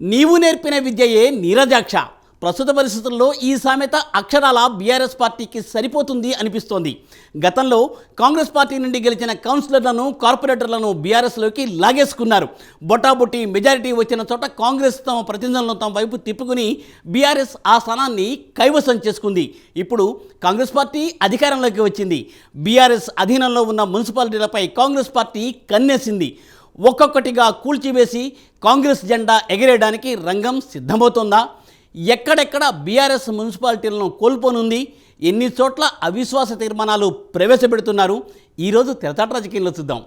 నీవు నేర్పిన విద్యయే నీరజాక్ష. ప్రస్తుత పరిస్థితుల్లో ఈ సామెత అక్షరాల బీఆర్ఎస్ పార్టీకి సరిపోతుంది అనిపిస్తోంది. గతంలో కాంగ్రెస్ పార్టీ నుండి గెలిచిన కౌన్సిలర్లను కార్పొరేటర్లను బీఆర్ఎస్లోకి లాగేసుకున్నారు. బొటాబొట్టి మెజారిటీ వచ్చిన చోట కాంగ్రెస్ తమ ప్రతినిధులను తమ వైపు తిప్పుకుని బీఆర్ఎస్ ఆ స్థానాన్ని కైవసం చేసుకుంది. ఇప్పుడు కాంగ్రెస్ పార్టీ అధికారంలోకి వచ్చింది. బీఆర్ఎస్ అధీనంలో ఉన్న మున్సిపాలిటీలపై కాంగ్రెస్ పార్టీ కన్నేసింది. ఒక్కొక్కటిగా కూల్చివేసి కాంగ్రెస్ జెండా ఎగిరేయడానికి రంగం సిద్ధమవుతోందా? ఎక్కడెక్కడ బీఆర్ఎస్ మున్సిపాలిటీలను కోల్పోనుంది? ఎన్ని చోట్ల అవిశ్వాస తీర్మానాలు ప్రవేశపెడుతున్నారు? ఈరోజు తెరచాట రాజకీయంలో చూద్దాం.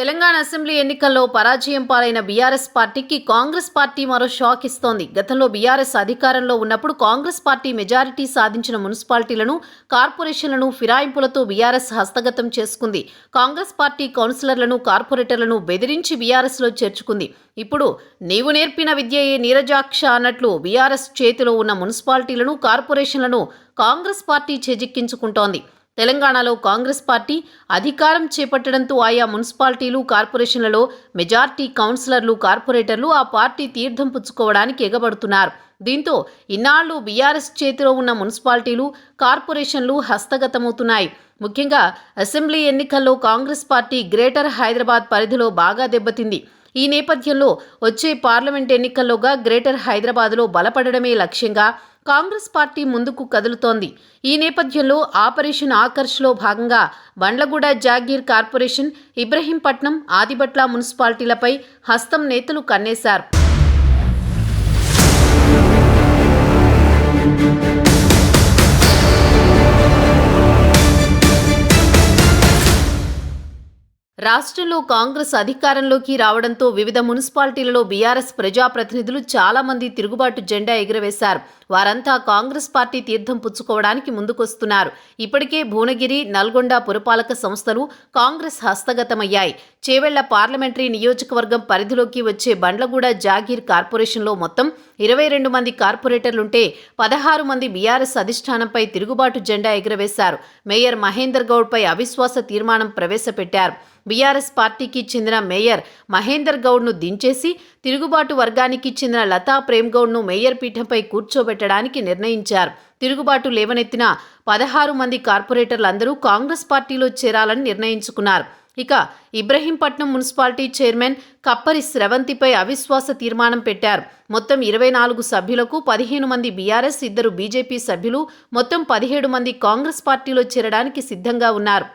తెలంగాణ అసెంబ్లీ ఎన్నికల్లో పరాజయం పాలైన బీఆర్ఎస్ పార్టీకి కాంగ్రెస్ పార్టీ మరో షాక్ ఇస్తోంది. గతంలో బీఆర్ఎస్ అధికారంలో ఉన్నప్పుడు కాంగ్రెస్ పార్టీ మెజారిటీ సాధించిన మున్సిపాలిటీలను కార్పొరేషన్లను ఫిరాయింపులతో బీఆర్ఎస్ హస్తగతం చేసుకుంది. కాంగ్రెస్ పార్టీ కౌన్సిలర్లను కార్పొరేటర్లను బెదిరించి బీఆర్ఎస్లో చేర్చుకుంది. ఇప్పుడు నీవు నేర్పిన విద్యయే నీరజాక్ష అన్నట్లు బీఆర్ఎస్ చేతిలో ఉన్న మున్సిపాలిటీలను కార్పొరేషన్లను కాంగ్రెస్ పార్టీ చేజిక్కించుకుంటోంది. తెలంగాణలో కాంగ్రెస్ పార్టీ అధికారం చేపట్టడంతో ఆయా మున్సిపాలిటీలు కార్పొరేషన్లలో మెజార్టీ కౌన్సిలర్లు కార్పొరేటర్లు ఆ పార్టీ తీర్థం పుచ్చుకోవడానికి ఎగబడుతున్నారు. దీంతో ఇన్నాళ్ళు బీఆర్ఎస్ చేతిలో ఉన్న మున్సిపాలిటీలు కార్పొరేషన్లు హస్తగతమవుతున్నాయి. ముఖ్యంగా అసెంబ్లీ ఎన్నికల్లో కాంగ్రెస్ పార్టీ గ్రేటర్ హైదరాబాద్ పరిధిలో బాగా దెబ్బతింది. ఈ నేపథ్యంలో వచ్చే పార్లమెంట్ ఎన్నికల్లోగా గ్రేటర్ హైదరాబాద్లో బలపడడమే లక్ష్యంగా కాంగ్రెస్ పార్టీ ముందుకు కదులుతోంది. ఈ నేపథ్యంలో ఆపరేషన్ ఆకర్ష్లో భాగంగా బండ్లగూడ జాగీర్ కార్పొరేషన్ ఇబ్రహీంపట్నం ఆదిబట్ల మున్సిపాలిటీలపై హస్తం నేతలు కన్నేశారు. రాష్ట్రంలో కాంగ్రెస్ అధికారంలోకి రావడంతో వివిధ మున్సిపాలిటీలలో బీఆర్ఎస్ ప్రజాప్రతినిధులు చాలా మంది తిరుగుబాటు జెండా ఎగురవేశారు. వారంతా కాంగ్రెస్ పార్టీ తీర్థం పుచ్చుకోవడానికి ముందుకొస్తున్నారు. ఇప్పటికే భువనగిరి నల్గొండ పురపాలక సంస్థలు కాంగ్రెస్ హస్తగతమయ్యాయి. చేవెళ్ళ పార్లమెంటరీ నియోజకవర్గం పరిధిలోకి వచ్చే బండ్లగూడ జాగీర్ కార్పొరేషన్లో మొత్తం ఇరవై రెండు మంది కార్పొరేటర్లుంటే పదహారు మంది బీఆర్ఎస్ అధిష్టానంపై తిరుగుబాటు జెండా ఎగురవేశారు. మేయర్ మహేందర్ గౌడ్పై అవిశ్వాస తీర్మానం ప్రవేశపెట్టారు. బీఆర్ఎస్ పార్టీకి చెందిన మేయర్ మహేందర్ గౌడ్ను దించేసి తిరుగుబాటు వర్గానికి చెందిన లతా ప్రేమ్ గౌడ్ను మేయర్ పీఠంపై పెట్టడానికి నిర్ణయించారు. తిరుగుబాటు లేవనెత్తిన పదహారు మంది కార్పొరేటర్లందరూ కాంగ్రెస్ పార్టీలో చేరాలని నిర్ణయించుకున్నారు. ఇక ఇబ్రహీంపట్నం మున్సిపాలిటీ చైర్మన్ కప్పరి స్రవంతిపై అవిశ్వాస తీర్మానం పెట్టారు. మొత్తం ఇరవై నాలుగు సభ్యులకు పదిహేను మంది బీఆర్ఎస్ ఇద్దరు బీజేపీ సభ్యులు మొత్తం పదిహేడు మంది కాంగ్రెస్ పార్టీలో చేరడానికి సిద్ధంగా ఉన్నారు.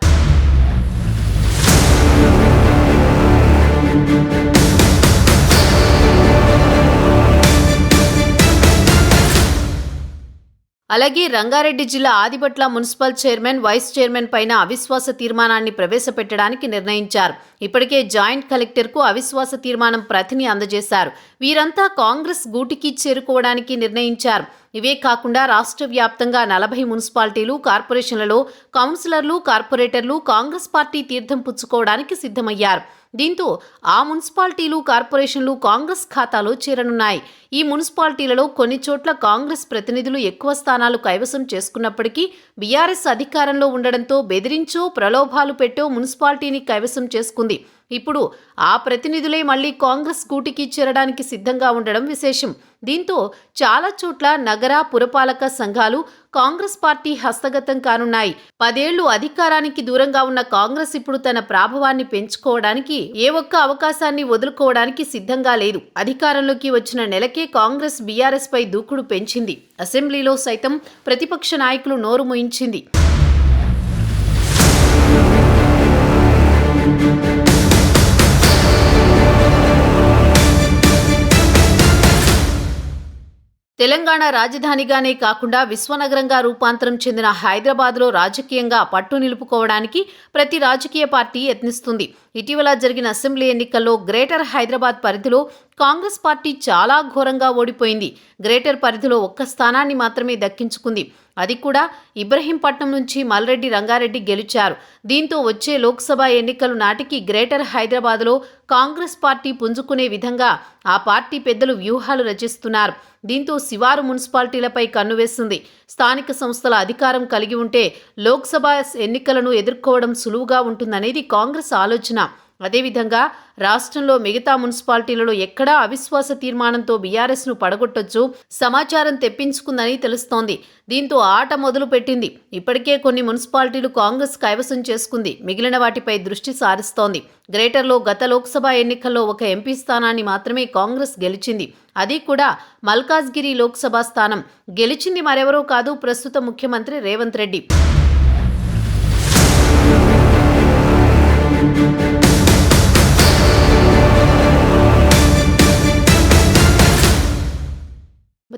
అలాగే రంగారెడ్డి జిల్లా Adibatla municipal chairman vice chairman పైన అవిశ్వాస తీర్మానాన్ని ప్రవేశపెట్టడానికి నిర్ణయించారు. ఇప్పటికే జాయింట్ కలెక్టర్కు అవిశ్వాస తీర్మానం ప్రతిని అందజేశారు. వీరంతా కాంగ్రెస్ గూటికి చేరుకోవడానికి నిర్ణయించారు. ఇవే కాకుండా రాష్ట్ర వ్యాప్తంగా నలభై మున్సిపాలిటీలు కార్పొరేషన్లలో కౌన్సిలర్లు కార్పొరేటర్లు కాంగ్రెస్ పార్టీ తీర్థం పుచ్చుకోవడానికి సిద్ధమయ్యారు. దీంతో ఆ మున్సిపాలిటీలు కార్పొరేషన్లు కాంగ్రెస్ ఖాతాలో చేరనున్నాయి. ఈ మున్సిపాలిటీలలో కొన్ని చోట్ల కాంగ్రెస్ ప్రతినిధులు ఎక్కువ స్థానాలు కైవసం చేసుకున్నప్పటికీ బీఆర్ఎస్ అధికారంలో ఉండడంతో బెదిరించో ప్రలోభాలు పెట్టో మున్సిపాలిటీని కైవసం చేసుకుంది. ఇప్పుడు ఆ ప్రతినిధులే మళ్ళీ కాంగ్రెస్ కూటికి చేరడానికి సిద్ధంగా ఉండడం విశేషం. దీంతో చాలా చోట్ల నగర పురపాలక సంఘాలు కాంగ్రెస్ పార్టీ హస్తగతం కానున్నాయి. పదేళ్ళు అధికారానికి దూరంగా ఉన్న కాంగ్రెస్ ఇప్పుడు తన ప్రాభవాన్ని పెంచుకోవడానికి ఏ ఒక్క అవకాశాన్ని వదులుకోవడానికి సిద్ధంగా లేదు. అధికారంలోకి వచ్చిన నెలకే కాంగ్రెస్ బీఆర్ఎస్ పై దూకుడు పెంచింది. అసెంబ్లీలో సైతం ప్రతిపక్ష నాయకులు నోరు ముయించింది. తెలంగాణ రాజధానిగానే కాకుండా విశ్వనగరంగా రూపాంతరం చెందిన హైదరాబాద్లో రాజకీయంగా పట్టు నిలుపుకోవడానికి ప్రతి రాజకీయ పార్టీ యత్నిస్తుంది. ఇటీవల జరిగిన అసెంబ్లీ ఎన్నికల్లో గ్రేటర్ హైదరాబాద్ పరిధిలో కాంగ్రెస్ పార్టీ చాలా ఘోరంగా ఓడిపోయింది. గ్రేటర్ పరిధిలో ఒక్క స్థానాన్ని మాత్రమే దక్కించుకుంది. అది కూడా ఇబ్రహీంపట్నం నుంచి మల్రెడ్డి రంగారెడ్డి గెలిచారు. దీంతో వచ్చే లోక్సభ ఎన్నికలు నాటికి గ్రేటర్ హైదరాబాద్లో కాంగ్రెస్ పార్టీ పుంజుకునే విధంగా ఆ పార్టీ పెద్దలు వ్యూహాలు రచిస్తున్నారు. దీంతో శివారు మున్సిపాలిటీలపై కన్నువేస్తుంది స్థానిక సంస్థల అధికారం కలిగి ఉంటే లోక్సభ ఎన్నికలను ఎదుర్కోవడం సులువుగా ఉంటుందనేది కాంగ్రెస్ ఆలోచన. అదేవిధంగా రాష్ట్రంలో మిగతా మున్సిపాలిటీలలో ఎక్కడా అవిశ్వాస తీర్మానంతో బీఆర్ఎస్ను పడగొట్టొచ్చు సమాచారం తెప్పించుకుందని తెలుస్తోంది. దీంతో ఆట మొదలు పెట్టింది ఇప్పటికే కొన్ని మున్సిపాలిటీలు కాంగ్రెస్ కైవసం చేసుకుంది. మిగిలిన వాటిపై దృష్టి సారిస్తోంది. గ్రేటర్లో గత లోక్సభ ఎన్నికల్లో ఒక ఎంపీ స్థానాన్ని మాత్రమే కాంగ్రెస్ గెలిచింది. అది కూడా మల్కాజ్గిరి లోక్సభ స్థానం. గెలిచింది మరెవరో కాదు ప్రస్తుత ముఖ్యమంత్రి రేవంత్ రెడ్డి.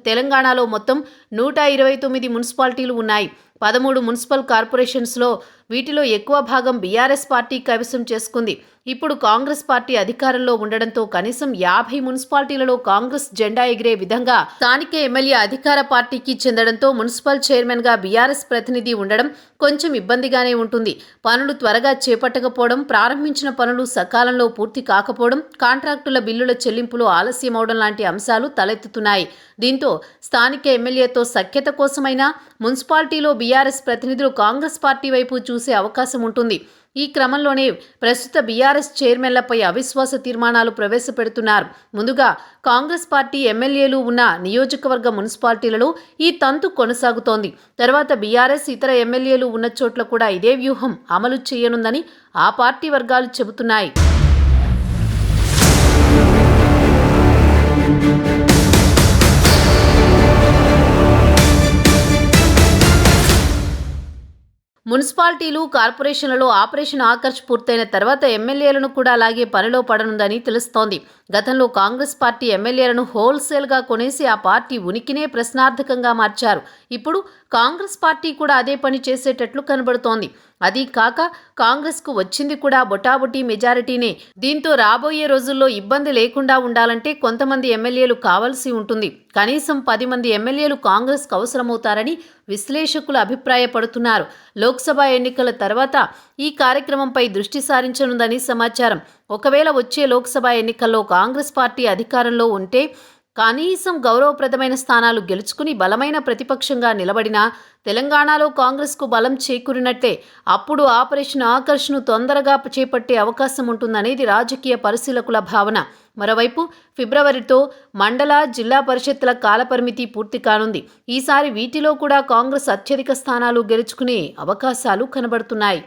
తెలంగాణలో మొత్తం నూట ఇరవై తొమ్మిది మున్సిపాలిటీలు ఉన్నాయి. పదమూడు మున్సిపల్ కార్పొరేషన్స్లో వీటిలో ఎక్కువ భాగం బీఆర్ఎస్ పార్టీ కైవసం చేసుకుంది. ఇప్పుడు కాంగ్రెస్ పార్టీ అధికారంలో ఉండడంతో కనీసం యాభై మున్సిపాలిటీలలో కాంగ్రెస్ జెండా ఎగిరే విధంగా స్థానిక ఎమ్మెల్యే అధికార పార్టీకి చెందడంతో మున్సిపల్ చైర్మన్గా బీఆర్ఎస్ ప్రతినిధి ఉండడం కొంచెం ఇబ్బందిగానే ఉంటుంది. పనులు త్వరగా చేపట్టకపోవడం ప్రారంభించిన పనులు సకాలంలో పూర్తి కాకపోవడం కాంట్రాక్టుల బిల్లుల చెల్లింపులు ఆలస్యం అవడం లాంటి అంశాలు తలెత్తుతున్నాయి. దీంతో స్థానిక ఎమ్మెల్యేతో సఖ్యత కోసమైనా మున్సిపాలిటీలో బీఆర్ఎస్ ప్రతినిధులు కాంగ్రెస్ పార్టీ వైపు చూసే అవకాశం ఉంటుంది. ఈ క్రమంలోనే ప్రస్తుత బీఆర్ఎస్ చైర్మన్లపై అవిశ్వాస తీర్మానాలు ప్రవేశపెడుతున్నారు. ముందుగా కాంగ్రెస్ పార్టీ ఎమ్మెల్యేలు ఉన్న నియోజకవర్గ మున్సిపాలిటీలలో ఈ తంతు కొనసాగుతోంది. తర్వాత బీఆర్ఎస్ ఇతర ఎమ్మెల్యేలు ఉన్న చోట్ల కూడా ఇదే వ్యూహం అమలు చేయనుందని ఆ పార్టీ వర్గాలు చెబుతున్నాయి. మున్సిపాలిటీలు కార్పొరేషన్లలో ఆపరేషన్ ఆకర్ష్ పూర్తయిన తర్వాత ఎమ్మెల్యేలను కూడా అలాగే పనిలో పడనుందని తెలుస్తోంది. గతంలో కాంగ్రెస్ పార్టీ ఎమ్మెల్యేలను హోల్సేల్గా కొనేసి ఆ పార్టీ ఉనికినే ప్రశ్నార్థకంగా మార్చారు. ఇప్పుడు కాంగ్రెస్ పార్టీ కూడా అదే పని చేసేటట్లు కనబడుతోంది. అది కాక కాంగ్రెస్కు వచ్చింది కూడా బొటాబొటీ మెజారిటీనే. దీంతో రాబోయే రోజుల్లో ఇబ్బంది లేకుండా ఉండాలంటే కొంతమంది ఎమ్మెల్యేలు కావాల్సి ఉంటుంది. కనీసం పది మంది ఎమ్మెల్యేలు కాంగ్రెస్కు అవసరమవుతారని విశ్లేషకులు అభిప్రాయపడుతున్నారు. లోక్సభ ఎన్నికల తర్వాత ఈ కార్యక్రమంపై దృష్టి సారించనుందని సమాచారం. ఒకవేళ వచ్చే లోక్సభ ఎన్నికల్లో కాంగ్రెస్ పార్టీ అధికారంలో ఉంటే కనీసం గౌరవప్రదమైన స్థానాలు గెలుచుకుని బలమైన ప్రతిపక్షంగా నిలబడినా తెలంగాణలో కాంగ్రెస్కు బలం చేకూరినట్టే. అప్పుడు ఆపరేషన్ ఆకర్ష్ను తొందరగా చేపట్టే అవకాశం ఉంటుందనేది రాజకీయ పరిశీలకుల భావన. మరోవైపు ఫిబ్రవరితో మండల జిల్లా పరిషత్ల కాలపరిమితి పూర్తి కానుంది. ఈసారి వీటిలో కూడా కాంగ్రెస్ అత్యధిక స్థానాలు గెలుచుకునే అవకాశాలు కనబడుతున్నాయి.